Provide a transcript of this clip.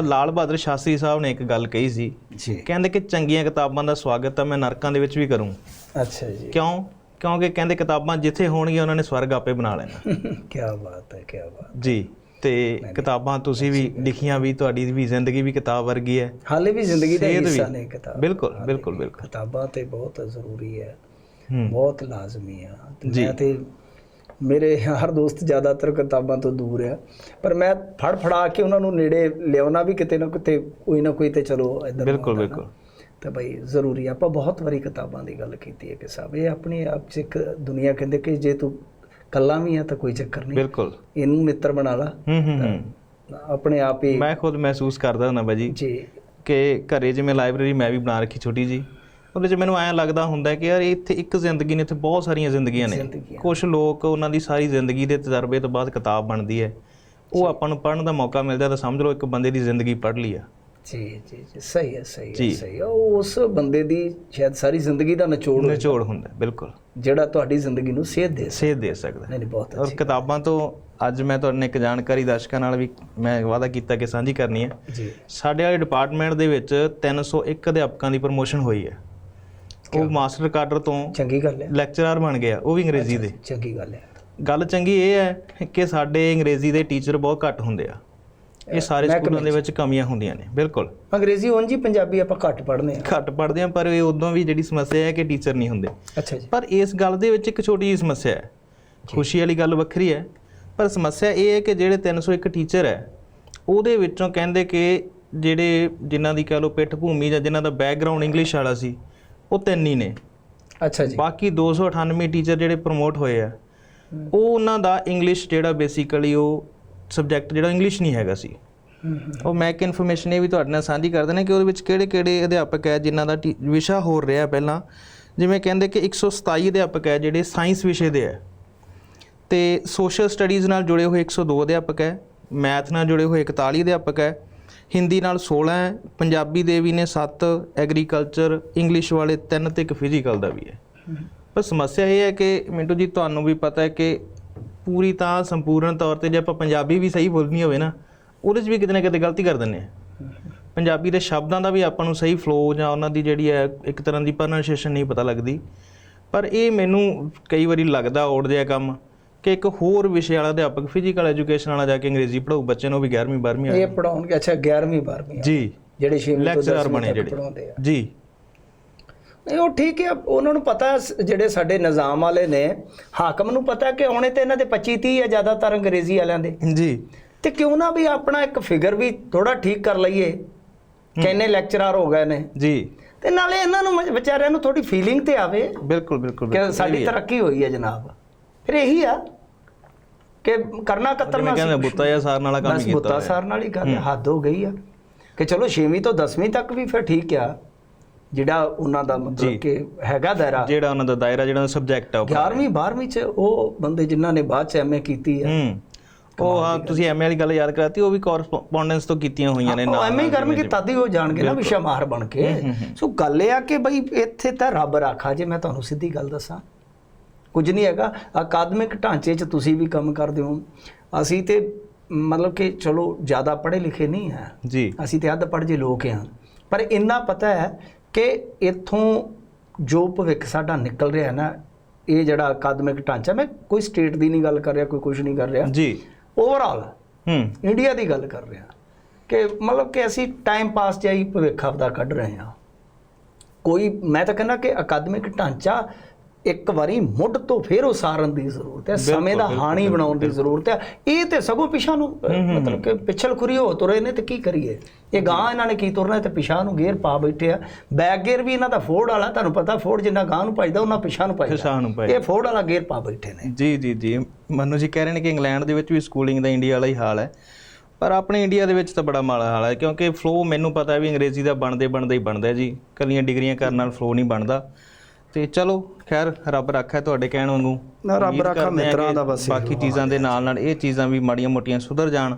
ਲਾਲ ਬਹਾਦਰ ਸ਼ਾਸਤਰੀ ਸਾਹਿਬ ਨੇ ਇੱਕ ਗੱਲ ਕਹੀ ਸੀ। ਜੀ। ਕਹਿੰਦੇ ਕਿ ਚੰਗੀਆਂ ਕਿਤਾਬਾਂ ਦਾ ਸਵਾਗਤ ਤਾਂ ਮੈਂ ਨਰਕਾਂ ਦੇ ਵਿੱਚ ਵੀ ਕਰੂੰ। ਅੱਛਾ ਜੀ। ਕਿਉਂ? ਕਿਉਂਕਿ ਕਹਿੰਦੇ ਕਿਤਾਬਾਂ ਜਿੱਥੇ ਹੋਣਗੀਆਂ ਉਹਨਾਂ ਨੇ ਸਵਰਗ ਆਪੇ ਬਣਾ ਲੈਣਾ। ਕੀ ਬਾਤ ਹੈ ਕੀ ਬਾਤ ਜੀ ਤੇ ਕਿਤਾਬਾਂ ਤੁਸੀਂ ਵੀ ਲਿਖੀਆਂ ਵੀ ਤੁਹਾਡੀ ਵੀ ਜ਼ਿੰਦਗੀ ਵੀ ਕਿਤਾਬ ਵਰਗੀ ਹੈ। ਹਾਲੇ ਵੀ ਜ਼ਿੰਦਗੀ ਦਾ। ਹਿੱਸਾ ਨੇ ਕਿਤਾਬ। ਬਿਲਕੁਲ ਬਿਲਕੁਲ ਬਿਲਕੁਲ। ਕਿਤਾਬਾਂ ਤੇ ਬਹੁਤ ਜ਼ਰੂਰੀ ਹੈ। ਬਹੁਤ ਲਾਜ਼ਮੀ ਆ। ਮੈਂ ਤੇ ਮੇਰੇ ਹਰ ਦੋਸਤ ਜ਼ਿਆਦਾਤਰ ਕਿਤਾਬਾਂ ਤੋਂ ਦੂਰ ਆ। ਪਰ ਮੈਂ ਫੜ ਫੜਾ ਕੇ ਉਹਨਾਂ ਨੂੰ ਨੇੜੇ ਲਿਆਉਣਾ ਵੀ ਕਿਤੇ ਨਾ ਕਿਤੇ ਕੋਈ ਨਾ ਕੋਈ ਤੇ ਚਲੋ ਇਧਰ ਬਿਲਕੁਲ ਬਿਲਕੁਲ। ਤਾਂ ਬਈ ਜ਼ਰੂਰੀ। ਆਪਾਂ ਬਹੁਤ ਵਾਰੀ ਕਿਤਾਬਾਂ ਦੀ ਗੱਲ ਕੀਤੀ ਹੈ ਕਿ ਸਾਹਿਬ ਇਹ ਆਪਣੀ ਆਪ ਚ ਇੱਕ ਦੁਨੀਆ ਕਹਿੰਦੇ ਕਿ ਜੇ ਤੂੰ ਕੱਲਾ ਵੀ ਆ ਤਾਂ ਕੋਈ ਚੱਕਰ ਨਹੀਂ। ਬਿਲਕੁਲ। ਇਹਨੂੰ ਮਿੱਤਰ ਬਣਾ ਲਾ। ਹੂੰ ਹੂੰ ਹੂੰ। ਆਪਣੇ ਆਪ ਹੀ ਮੈਂ ਖੁਦ ਮਹਿਸੂਸ ਕਰਦਾ ਹੁੰਦਾ ਬਾਜੀ ਜੀ ਕਿ ਘਰੇ ਜਿਵੇਂ ਲਾਇਬ੍ਰੇਰੀ ਮੈਂ ਵੀ ਬਣਾ ਰੱਖੀ ਛੋਟੀ ਜੀ ਉਹਦੇ 'ਚ ਮੈਨੂੰ ਐਂ ਲੱਗਦਾ ਹੁੰਦਾ ਕਿ ਯਾਰ ਇੱਥੇ ਇੱਕ ਜ਼ਿੰਦਗੀ ਨੇ ਇੱਥੇ ਬਹੁਤ ਸਾਰੀਆਂ ਜ਼ਿੰਦਗੀਆਂ ਨੇ। ਕੁਝ ਲੋਕ ਉਹਨਾਂ ਦੀ ਸਾਰੀ ਜ਼ਿੰਦਗੀ ਦੇ ਤਜਰਬੇ ਤੋਂ ਬਾਅਦ ਕਿਤਾਬ ਬਣਦੀ ਹੈ। ਉਹ ਆਪਾਂ ਨੂੰ ਪੜ੍ਹਨ ਦਾ ਮੌਕਾ ਮਿਲਦਾ ਤਾਂ ਸਮਝ ਲਓ ਇੱਕ ਬੰਦੇ ਦੀ ਜ਼ਿੰਦਗੀ ਪੜ੍ਹ ਲਈ ਆ। ਜੀ ਜੀ ਜੀ। ਸਹੀ ਹੈ ਸਹੀ ਹੈ। ਸਹੀ ਹੈ। ਉਹ ਉਸ ਬੰਦੇ ਦੀ ਸ਼ਾਇਦ ਸਾਰੀ ਜ਼ਿੰਦਗੀ ਦਾ ਨਿਚੋੜ ਨਿਚੋੜ ਹੁੰਦਾ ਬਿਲਕੁਲ। ਜਿਹੜਾ ਤੁਹਾਡੀ ਜ਼ਿੰਦਗੀ ਨੂੰ ਸੇਧ ਦੇ ਸੇਧ ਦੇ ਸਕਦਾ ਨਹੀਂ ਨਹੀਂ ਬਹੁਤ ਔਰ ਕਿਤਾਬਾਂ ਤੋਂ ਅੱਜ ਮੈਂ ਤੁਹਾਨੂੰ ਇੱਕ ਜਾਣਕਾਰੀ ਦਰਸ਼ਕਾਂ ਨਾਲ ਵੀ ਮੈਂ ਵਾਅਦਾ ਕੀਤਾ ਕਿ ਸਾਂਝੀ ਕਰਨੀ ਹੈ। ਜੀ। ਸਾਡੇ ਵਾਲੇ ਡਿਪਾਰਟਮੈਂਟ ਦੇ ਵਿੱਚ 301 ਅਧਿਆਪਕਾਂ ਦੀ ਪ੍ਰਮੋਸ਼ਨ ਹੋਈ ਹੈ। ਉਹ ਮਾਸਟਰ ਕਾਡਰ ਤੋਂ ਚੰਗੀ ਗੱਲ ਹੈ ਲੈਕਚਰਰ ਬਣ ਗਿਆ ਉਹ ਵੀ ਅੰਗਰੇਜ਼ੀ ਦੇ। ਚੰਗੀ ਗੱਲ ਹੈ ਗੱਲ ਚੰਗੀ ਇਹ ਹੈ ਕਿ ਸਾਡੇ ਅੰਗਰੇਜ਼ੀ ਦੇ ਟੀਚਰ ਬਹੁਤ ਘੱਟ ਹੁੰਦੇ ਆ। ਇਹ ਸਾਰੇ ਸਕੂਲਾਂ ਦੇ ਵਿੱਚ ਕਮੀਆਂ ਹੁੰਦੀਆਂ ਨੇ ਬਿਲਕੁਲ। ਅੰਗਰੇਜ਼ੀ ਉਂਝ ਹੀ ਪੰਜਾਬੀ ਆਪਾਂ ਘੱਟ ਪੜ੍ਹਦੇ ਆ। ਘੱਟ ਪੜ੍ਹਦੇ ਆ ਪਰ ਇਹ ਉਦੋਂ ਵੀ ਜਿਹੜੀ ਸਮੱਸਿਆ ਹੈ ਕਿ ਟੀਚਰ ਨਹੀਂ ਹੁੰਦੇ। ਅੱਛਾ ਜੀ। ਪਰ ਇਸ ਗੱਲ ਦੇ ਵਿੱਚ ਇੱਕ ਛੋਟੀ ਜਿਹੀ ਸਮੱਸਿਆ ਹੈ। ਖੁਸ਼ੀ ਵਾਲੀ ਗੱਲ ਵੱਖਰੀ ਹੈ। ਪਰ ਸਮੱਸਿਆ ਇਹ ਹੈ ਕਿ ਜਿਹੜੇ 301 ਟੀਚਰ ਹੈ ਉਹਦੇ ਵਿੱਚੋਂ ਕਹਿੰਦੇ ਕਿ ਜਿਹੜੇ ਜਿਨ੍ਹਾਂ ਦੀ ਕਹ ਲਓ ਪਿੱਠ ਭੂਮੀ ਜਾਂ ਜਿਨ੍ਹਾਂ ਦਾ ਬੈਕਗ੍ਰਾਉਂਡ ਇੰਗਲਿਸ਼ ਵਾਲਾ ਸੀ ਉਹ ਤਿੰਨ ਹੀ ਨੇ। ਅੱਛਾ ਜੀ। ਬਾਕੀ 298 ਟੀਚਰ ਜਿਹੜੇ ਪ੍ਰਮੋਟ ਹੋਏ ਆ ਉਹ ਉਹਨਾਂ ਦਾ ਇੰਗਲਿਸ਼ ਜਿਹੜਾ ਬੇਸਿਕਲੀ ਉਹ ਸਬਜੈਕਟ ਜਿਹੜਾ ਇੰਗਲਿਸ਼ ਨਹੀਂ ਹੈਗਾ ਸੀ। ਉਹ ਮੈਂ ਇੱਕ ਇਨਫੋਰਮੇਸ਼ਨ ਇਹ ਵੀ ਤੁਹਾਡੇ ਨਾਲ ਸਾਂਝੀ ਕਰ ਦਿੰਦਾ ਕਿ ਉਹਦੇ ਵਿੱਚ ਕਿਹੜੇ ਕਿਹੜੇ ਅਧਿਆਪਕ ਹੈ ਜਿਨ੍ਹਾਂ ਦਾ ਵਿਸ਼ਾ ਹੋ ਰਿਹਾ ਪਹਿਲਾਂ। ਜਿਵੇਂ ਕਹਿੰਦੇ ਕਿ 127 ਅਧਿਆਪਕ ਹੈ ਜਿਹੜੇ ਸਾਇੰਸ ਵਿਸ਼ੇ ਦੇ ਹੈ। ਤੇ ਸੋਸ਼ਲ ਸਟੱਡੀਜ਼ ਨਾਲ ਜੁੜੇ ਹੋਏ 102 ਅਧਿਆਪਕ ਹੈ ਮੈਥ ਨਾਲ ਜੁੜੇ ਹੋਏ 41 ਅਧਿਆਪਕ ਹੈ ਹਿੰਦੀ ਨਾਲ 16 ਹੈ, ਪੰਜਾਬੀ ਦੇ ਵੀ ਨੇ 7 ਐਗਰੀਕਲਚਰ ਇੰਗਲਿਸ਼ ਵਾਲੇ 3 ਤੇ ਇੱਕ ਫਿਜ਼ੀਕਲ ਦਾ ਵੀ ਹੈ। ਪਰ ਸਮੱਸਿਆ ਇਹ ਹੈ ਕਿ ਮਿੰਟੂ ਜੀ, ਤੁਹਾਨੂੰ ਵੀ ਪਤਾ ਹੈ ਕਿ ਪੂਰੀ ਤਾਂ ਸੰਪੂਰਨ ਤੌਰ ਤੇ ਜੇ ਆਪਾਂ ਪੰਜਾਬੀ ਵੀ ਸਹੀ ਬੋਲਣੀ ਹੋਵੇ ਨਾ, ਉਹਦੇ 'ਚ ਵੀ ਕਿਤੇ ਨਾ ਕਿਤੇ ਗਲਤੀ ਕਰ ਦਿੰਦੇ ਆ। ਪੰਜਾਬੀ ਦੇ ਸ਼ਬਦਾਂ ਦਾ ਵੀ ਆਪਾਂ ਨੂੰ ਸਹੀ ਫਲੋ ਜਾਂ ਉਹਨਾਂ ਦੀ ਜਿਹੜੀ ਹੈ ਇੱਕ ਤਰ੍ਹਾਂ ਦੀ ਪ੍ਰੋਨਾਂਸੀਏਸ਼ਨ ਨਹੀਂ ਪਤਾ ਲੱਗਦੀ। ਪਰ ਇਹ ਮੈਨੂੰ ਕਈ ਵਾਰੀ ਲੱਗਦਾ, ਔੜ ਜਿਹਾ ਕੰਮ। ਕਿ ਇੱਕ ਹੋਰ ਵਿਸ਼ੇ ਵਾਲਾ ਅਧਿਆਪਕ ਫਿਜ਼ੀਕਲ ਐਜੂਕੇਸ਼ਨ ਵਾਲਾ ਜਾ ਕੇ ਅੰਗਰੇਜ਼ੀ ਪੜਾਉ ਬੱਚੇ ਨੂੰ ਵੀ 11ਵੀਂ 12ਵੀਂ ਆ ਇਹ ਪੜਾਉਣਗੇ ਅੱਛਾ 11ਵੀਂ 12ਵੀਂ ਜੀ। ਜਿਹੜੇ 6ਵੀਂ ਤੋਂ ਲੈਕਚਰਰ 10ਵੀਂ ਬਣੇ ਜਿਹੜੇ। ਪੜਾਉਂਦੇ ਆ। ਜੀ। ਨਹੀਂ ਉਹ ਠੀਕ ਹੈ ਉਹਨਾਂ ਨੂੰ ਪਤਾ ਜਿਹੜੇ ਸਾਡੇ ਨਿਜ਼ਾਮ ਵਾਲੇ ਨੇ ਹਾਕਮ ਨੂੰ ਪਤਾ ਕਿ ਆਉਣੇ ਤੇ ਇਹਨਾਂ ਦੇ 25 30 ਆ ਜ਼ਿਆਦਾਤਰ ਅੰਗਰੇਜ਼ੀ ਵਾਲਿਆਂ ਦੇ। ਜੀ। ਤੇ ਕਿਉਂ ਨਾ ਵੀ ਆਪਣਾ ਇੱਕ ਫਿਗਰ ਵੀ ਥੋੜਾ ਠੀਕ ਕਰ ਲਈਏ ਕਿੰਨੇ ਲੈਕਚਰਰ ਹੋ ਗਏ ਨੇ। ਜੀ। ਤੇ ਨਾਲੇ ਇਹਨਾਂ ਨੂੰ ਵਿਚਾਰਿਆਂ ਨੂੰ ਥੋੜੀ ਫੀਲਿੰਗ ਤੇ ਆਵੇ ਬਿਲਕੁਲ ਬਿਲਕੁਲ ਕਿ ਸਾਡੀ ਤਰੱਕੀ ਹੋਈ ਹੈ ਜਨਾਬ। ਫਿਰ ਇਹੀ ਆ ਕਿ ਕਰਨਾ ਕਤਰਨਾ ਕਹਿੰਦੇ ਬੁੱਤਾ ਜਾਂ ਸਾਰਨ ਵਾਲਾ ਕੰਮ ਬਸ ਕੀਤਾ ਬੁੱਤਾ ਹੋਇਆ। ਸਾਰ ਨਾਲ ਹੀ ਗੱਲ ਹੱਦ ਹੋ ਗਈ ਆ। ਕਿ ਚਲੋ 6ਵੀਂ ਤੋਂ 10ਵੀਂ ਤੱਕ ਵੀ ਫਿਰ ਠੀਕ ਆ ਜਿਹੜਾ ਉਹਨਾਂ ਦਾ। ਮਤਲਬ ਕਿ ਹੈਗਾ ਦਾਇਰਾ। ਜਿਹੜਾ ਉਹਨਾਂ ਦਾ ਦਾਇਰਾ ਜਿਹੜਾ ਸਬਜੈਕਟ ਆ ਉਹ 11ਵੀਂ 12ਵੀਂ ਚ ਉਹ ਬੰਦੇ ਜਿਨ੍ਹਾਂ ਨੇ ਬਾਅਦ ਚ ਐਮਏ ਕੀਤੀ ਆ। ਉਹ ਹਾਂ ਤੁਸੀਂ ਐਮਏ ਵਾਲੀ ਗੱਲ ਯਾਦ ਕਰਾਤੀ ਉਹ ਵੀ ਕੋਰਸਪੋਂਡੈਂਸ ਤੋਂ ਕੀਤੀਆਂ ਹੋਈਆਂ ਨੇ ਉਹ ਨਾਲ ਐਮਏ ਕਰਨਗੇ ਤਦ ਹੀ ਉਹ ਜਾਣਗੇ ਨਾ ਵਿਸ਼ਾ ਮਾਹਰ ਬਣ ਕੇ। ਸੋ ਗੱਲ ਇਹ ਆ ਕਿ ਬਈ ਇੱਥੇ ਤਾਂ ਰੱਬ ਰਾਖਾ ਜੇ ਮੈਂ ਤੁਹਾਨੂੰ ਸਿੱਧੀ ਗੱਲ ਦੱਸਾਂ। ਕੁਝ ਨਹੀਂ ਹੈਗਾ। ਅਕਾਦਮਿਕ ਢਾਂਚੇ 'ਚ ਤੁਸੀਂ ਵੀ ਕੰਮ ਕਰਦੇ ਹੋ। ਅਸੀਂ ਤੇ ਮਤਲਬ ਕਿ ਚਲੋ ਜ਼ਿਆਦਾ ਪੜ੍ਹੇ ਲਿਖੇ ਨਹੀਂ ਆ ਜੀ। ਅਸੀਂ ਤੇ ਅੱਧ ਪੜ੍ਹ ਜੇ ਲੋਕ ਹਾਂ। ਪਰ ਇੰਨਾ ਪਤਾ ਹੈ ਕਿ ਇੱਥੋਂ ਜੋ ਭਵਿੱਖ ਸਾਡਾ ਨਿਕਲ ਰਿਹਾ ਹੈ ਨਾ ਇਹ ਜਿਹੜਾ ਅਕਾਦਮਿਕ ਢਾਂਚਾ ਮੈਂ ਕੋਈ ਸਟੇਟ ਦੀ ਨਹੀਂ ਗੱਲ ਕਰ ਰਿਹਾ ਕੋਈ ਕੁਝ ਨਹੀਂ ਕਰ ਰਿਹਾ। ਜੀ। ਓਵਰਆਲ ਹੂੰ। ਇੰਡੀਆ ਦੀ ਗੱਲ ਕਰ ਰਿਹਾ। ਕਿ ਮਤਲਬ ਕਿ ਅਸੀਂ ਟਾਈਮ ਪਾਸ ਜਾਈ ਭਵਿੱਖ ਆਪਦਾ ਕੱਢ ਰਹੇ ਹਾਂ। ਕੋਈ ਮੈਂ ਤਾਂ ਕਹਿੰਦਾ ਕਿ ਅਕਾਦਮਿਕ ਢਾਂਚਾ ਇੱਕ ਵਾਰੀ ਮੁੱਢ ਤੋਂ ਫੇਰ ਉਸਾਰਨ ਦੀ ਜ਼ਰੂਰਤ ਹੈ ਸਮੇਂ ਦਾ ਹਾਣੀ ਬਣਾਉਣ ਦੀ ਜ਼ਰੂਰਤ ਹੈ। ਇਹ ਤੇ ਸਗੋਂ ਪਿਛਾ ਨੂੰ ਮਤਲਬ ਕਿ ਪਿਛਲ ਖੁਰੀ ਹੋ ਤੁਰੇ ਨੇ ਤੇ ਕੀ ਕਰੀਏ? ਇਹ ਗਾਂ ਇਹਨਾਂ ਨੇ ਕੀ ਤੁਰਨਾ ਤੇ ਪਿਛਾ ਨੂੰ ਗੇਅਰ ਪਾ ਬੈਠੇ ਆ। ਬੈਕ ਗੇਅਰ ਵੀ ਇਹਨਾਂ ਦਾ ਫੋਰਡ ਵਾਲਾ ਤੁਹਾਨੂੰ ਪਤਾ ਫੋਰਡ ਜਿੰਨਾ ਗਾਂ ਨੂੰ ਭਜਦਾ ਉਹਨਾਂ ਪਿਛਾ ਨੂੰ ਭਜਦਾ। ਇਹ ਫੋਰਡ ਵਾਲਾ ਗੇਅਰ ਪਾ ਬੈਠੇ ਨੇ। ਜੀ ਜੀ ਜੀ। ਮਨੂ ਜੀ ਕਹਿ ਰਹੇ ਨੇ ਕਿ ਇੰਗਲੈਂਡ ਦੇ ਵਿੱਚ ਵੀ ਸਕੂਲਿੰਗ ਦਾ ਇੰਡੀਆ ਵਾਲਾ ਹੀ ਹਾਲ ਹੈ। ਪਰ ਆਪਣੇ ਇੰਡੀਆ ਦੇ ਵਿੱਚ ਤਾਂ ਬੜਾ ਮਾੜਾ ਹਾਲ ਹੈ ਕਿਉਂਕਿ ਫਲੋ ਮੈਨੂੰ ਪਤਾ ਹੈ ਵੀ ਅੰਗਰੇਜ਼ੀ ਦਾ ਬਣਦੇ ਬਣਦਾ ਹੀ ਬਣਦਾ ਜੀ। ਕੱਲੀਆਂ ਡਿਗਰੀਆਂ ਕਰਨ ਨਾਲ ਫਲੋ ਨਹੀਂ ਬਣਦਾ। ਤੇ ਚਲੋ ਖੈਰ ਰੱਬ ਰੱਖਾ ਤੁਹਾਡੇ ਕਹਿਣ ਵਾਂਗੂ। ਨਾ, ਰੱਬ ਉਮੀਦ ਰਾਖਾ ਕਰਦੇ ਹਾਂ ਮਿੱਤਰਾਂ ਕਿ ਦਾ ਬਸ। ਇਹੋ ਬਾਕੀ ਚੀਜ਼ਾਂ ਦੇ ਨਾਲ ਨਾਲ ਇਹ ਚੀਜ਼ਾਂ ਵੀ ਮਾੜੀਆਂ ਮੋਟੀਆਂ ਸੁਧਰ ਜਾਣ।